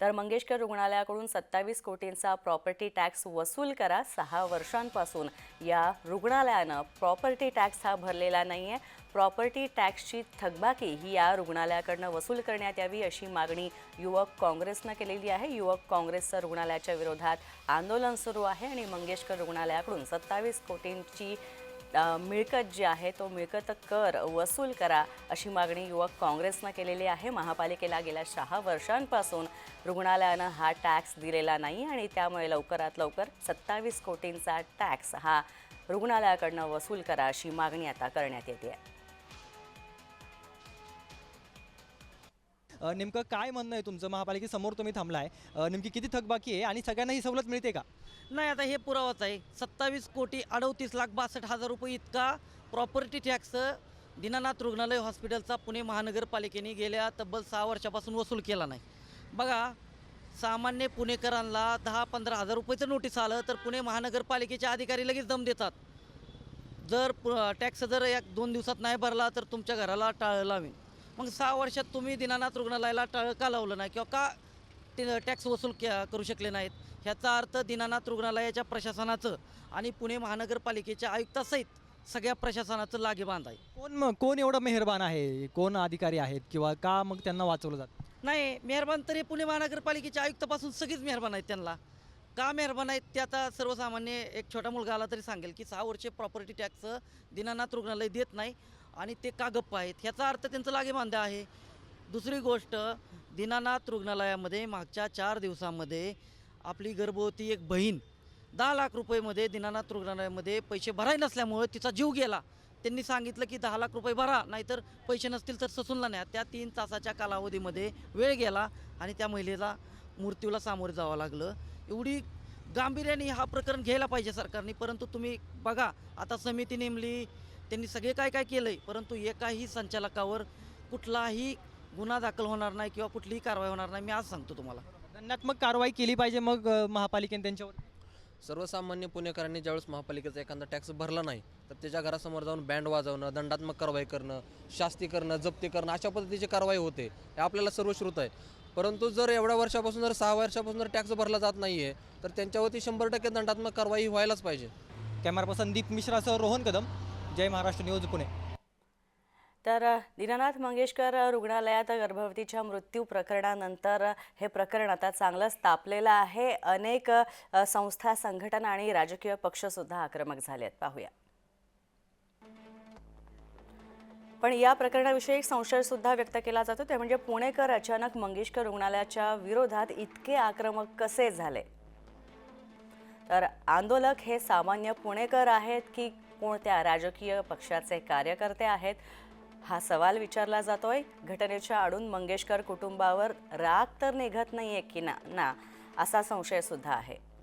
तर मंगेशकर रुग्णालयाकडून सत्तावीस कोटींचा प्रॉपर्टी टॅक्स वसूल करा. सहा वर्षांपासून या रुग्णालयानं प्रॉपर्टी टॅक्स हा भरलेला नाही आहे प्रॉपर्टी टॅक्सची थकबाकी ही या रुग्णालयाकडनं वसूल करण्यात यावी अशी मागणी युवक काँग्रेसनं केलेली आहे. युवक काँग्रेसचं रुग्णालयाच्या विरोधात आंदोलन सुरू आहे आणि मंगेशकर रुग्णालयाकडून सत्तावीस कोटींची मिळकत जी आहे तो मिळकत कर वसूल करा अशी मागणी युवक काँग्रेसनं केलेली आहे. महापालिकेला गेल्या सहा वर्षांपासून रुग्णालयानं हा टॅक्स दिलेला नाही आणि त्यामुळे लवकरात लवकर सत्तावीस कोटींचा टॅक्स हा रुग्णालयाकडनं वसूल करा अशी मागणी आता करण्यात येते. आहे नेमकं काय म्हणणं आहे तुमचं? महापालिकेसमोर तुम्ही थांबलाय. नेमकी किती थकबाकी आहे आणि सगळ्यांना ही सवलत मिळते का? नाही आता हे पुरावाच आहे. सत्तावीस कोटी अडतीस लाख बासष्ट हजार रुपये इतका प्रॉपर्टी टॅक्स दीनानाथ रुग्णालय हॉस्पिटलचा पुणे महानगरपालिकेने गेल्या तब्बल सहा वर्षापासून वसूल केला नाही. बघा सामान्य पुणेकरांना दहा पंधरा हजार रुपयेचं नोटीस आलं तर पुणे महानगरपालिकेचे अधिकारी लगेच दम देतात. जर टॅक्स जर एक दोन दिवसात नाही भरला तर तुमच्या घराला टाळं लावेन. मग सहा वर्षात तुम्ही दीनानाथ रुग्णालयाला टाळं का लावलं नाही किंवा का ते टॅक्स वसूल करू शकले नाहीत? ह्याचा अर्थ दीनानाथ रुग्णालयाच्या प्रशासनाचं आणि पुणे महानगरपालिकेच्या आयुक्तासहित सगळ्या प्रशासनाचं लागे बांध आहे. कोण मग कोण एवढं मेहरबान आहे? कोण अधिकारी आहेत? किंवा का मग त्यांना वाचवलं जातं? नाही मेहरबान तरी पुणे महानगरपालिकेच्या आयुक्तापासून सगळीच मेहरबान आहेत त्यांना. का मेहरबान आहेत ते आता सर्वसामान्य एक छोटा मुलगा आला तरी सांगेल की सहा वर्षे प्रॉपर्टी टॅक्स दीनानाथ रुग्णालय देत नाही. आणि ते का गप्प आहेत? ह्याचा अर्थ त्यांचं लागे बांधा आहे. दुसरी गोष्ट दीनानाथ रुग्णालयामध्ये मागच्या चार दिवसामध्ये आपली गर्भवती एक बहीण दहा लाख रुपयेमध्ये दीनानाथ रुग्णालयामध्ये पैसे भराय नसल्यामुळे तिचा जीव गेला. त्यांनी सांगितलं की दहा लाख रुपये भरा नाहीतर पैसे नसतील तर ससूनला न्या. त्या तीन तासाच्या कालावधीमध्ये वेळ गेला आणि त्या महिलेला मृत्यूला सामोरे जावं लागलं. एवढी गांभीर्याने हा प्रकरण घ्यायला पाहिजे सरकारने परंतु तुम्ही बघा आता समिती नेमली त्यांनी सगळे काय काय केलं आहे परंतु एकाही संचालकावर कुठलाही गुन्हा दाखल होणार नाही किंवा कुठलीही कारवाई होणार नाही मी आज सांगतो तुम्हाला. दंडात्मक कारवाई केली पाहिजे मग अ, महापालिकेने त्यांच्यावर? सर्वसामान्य पुणेकरांनी ज्यावेळेस महापालिकेचा एखादा टॅक्स भरला नाही तर त्याच्या घरासमोर जाऊन बँड वाजवणं दंडात्मक कारवाई करणं शास्ती करणं जप्ती करणं अशा पद्धतीची कारवाई होते हे आपल्याला सर्वश्रुत आहे. परंतु जर एवढ्या वर्षापासून जर सहा वर्षापासून जर टॅक्स भरला जात नाही आहे तर त्यांच्यावरती शंभर टक्के दंडात्मक कारवाई व्हायलाच पाहिजे. कॅमेरा पर्सन दीप मिश्रासह रोहन कदम. जय महाराष्ट्र न्यूज पुणे. तर दीनानाथ मंगेशकर रुग्णालयात गर्भवतीच्या मृत्यू प्रकरणानंतर हे प्रकरण आता चांगलंच तापलेलं आहे. अनेक संस्था संघटना आणि राजकीय पक्षसुद्धा आक्रमक झाले आहेत. पाहूया. पण या प्रकरणाविषयी एक संशय सुद्धा व्यक्त केला जातो. ते म्हणजे पुणेकर अचानक मंगेशकर रुग्णालयाच्या विरोधात इतके आक्रमक कसे झाले? तर आंदोलक हे सामान्य पुणेकर आहेत की कोणत्या राजकीय पक्षाचे कार्यकर्ते आहेत. हा सवाल विचारला जातोय. घटनेच्या आडून मंगेशकर कुटुंबावर राग तर निघत नाहीये की ना? ना असा संशय सुद्धा आहे.